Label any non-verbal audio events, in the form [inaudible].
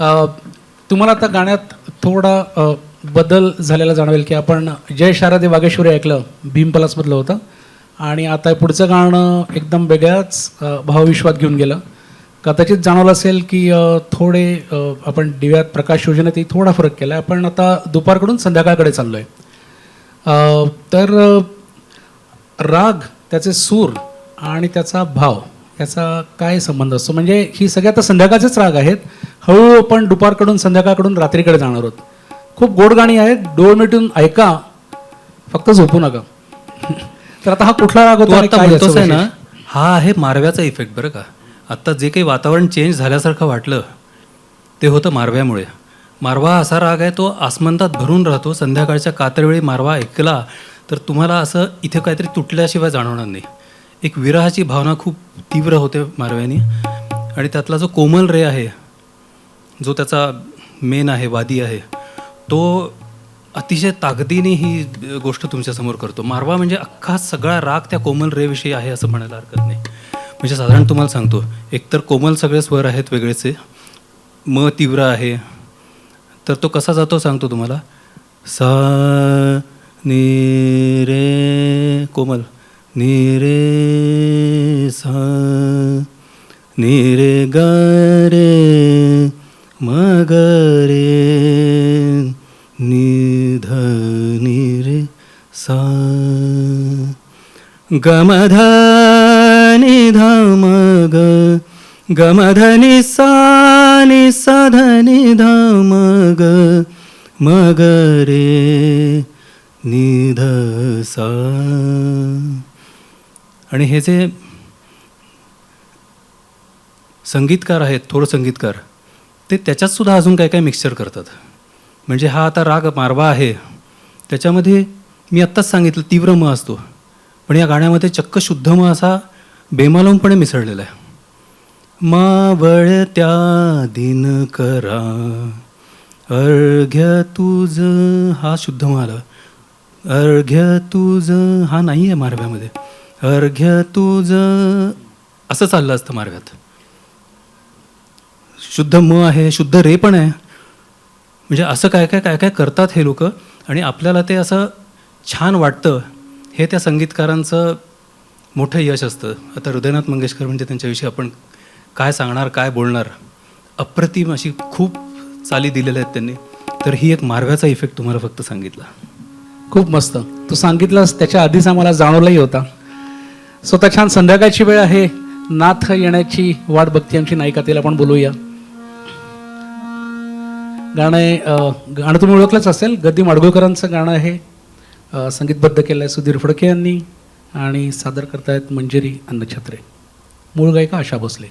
तुम्हाला आता गाण्यात थोडा बदल झालेला जाणवेल की आपण जय शारदे वागेश्वरी ऐकलं भीम पलासमधलं होतं. आणि आता पुढचं गाणं एकदम वेगळ्याच भावविश्वात घेऊन गेलं. कदाचित जाणवलं असेल की थोडे आपण दिव्यात प्रकाश योजनेतही थोडा फरक केला आहे आपण आता दुपारकडून संध्याकाळकडे चाललो आहे तर राग त्याचे सूर आणि त्याचा भाव याचा काय संबंध असतो? म्हणजे ही सगळ्या आता संध्याकाळचेच राग आहेत. हळूहळू आपण दुपारकडून संध्याकाळकडून रात्रीकडे जाणार आहोत. खूप गोड गाणी आहेत. डोळ मिटून ऐका. फक्त झोपू नका. [laughs] तर आता हा कुठला राग होता आहे ना? हा आहे मारव्याचा इफेक्ट बरं का. आत्ता जे काही वातावरण चेंज झाल्यासारखं वाटलं ते होतं मारव्यामुळे. मारवा असा राग आहे तो आसमंतात भरून राहतो. संध्याकाळच्या कातरवेळी मारवा ऐकला तर तुम्हाला असं इथे काहीतरी तुटल्याशिवाय जाणवणार नाही. एक विराहाची भावना खूप तीव्र होते मारव्यानी आणि त्यातला जो कोमल रे आहे जो त्याचा मेन आहे वादी आहे तो अतिशय ताकदीने ही गोष्ट तुमच्यासमोर करतो. मारवा म्हणजे अख्खा सगळा राग त्या कोमल रेविषयी आहे असं म्हणायला हरकत नाही. म्हणजे साधारण तुम्हाला सांगतो एकतर कोमल सगळे स्वर आहेत वेगळेचे म तीव्र आहे तर तो कसा जातो सांगतो तुम्हाला? सा नी रे कोमल. निरे रे सा नी रे ग रे मग रे निध नि रे सा। गमध नि मग गमधनि सा नि सधनि ध नि मग मग रे निध सा आणि हे जे संगीतकार आहेत थोर संगीतकार ते त्याच्यातसुद्धा अजून काय काय मिक्सचर करतात. म्हणजे हा आता राग मारवा आहे. त्याच्यामध्ये मी आत्ताच सांगितलं तीव्र म असतो. पण या गाण्यामध्ये चक्क शुद्ध म असा बेमालूमपणे मिसळलेला आहे. मावळत्या दिन करा. अर्घ्य तुझ हा शुद्ध म आला. अर्घ्य तुझ हा नाही आहे मारव्यामध्ये अर्घ्य तुझ. असं चाललं असतं मार्गात. शुद्ध म आहे शुद्ध रे पण आहे. म्हणजे असं काय काय काय काय करतात हे लोक? आणि आपल्याला ते असं छान वाटतं. हे त्या संगीतकारांचं मोठं यश असतं. आता हृदयनाथ मंगेशकर म्हणजे त्यांच्याविषयी आपण काय सांगणार काय बोलणार? अप्रतिम अशी खूप चाली दिलेल्या आहेत त्यांनी. तर ही एक मार्गाचा इफेक्ट तुम्हाला फक्त सांगितला. खूप मस्त. तू सांगितलंस त्याच्या आधीच आम्हाला जाणवलाही होता. स्वतः छान संध्याकाळची वेळ आहे. नाथ येण्याची वाट बघते आमची नायिका तिला आपण बोलूया. गाणं आहे गाणं तुम्ही ओळखलंच असेल गद्दी माडगुळकरांचं गाणं आहे. संगीतबद्ध केलं आहे सुधीर फडके यांनी आणि सादर करतायत मंजिरी अन्नछत्रे. मूळ गायिका आशा भोसले.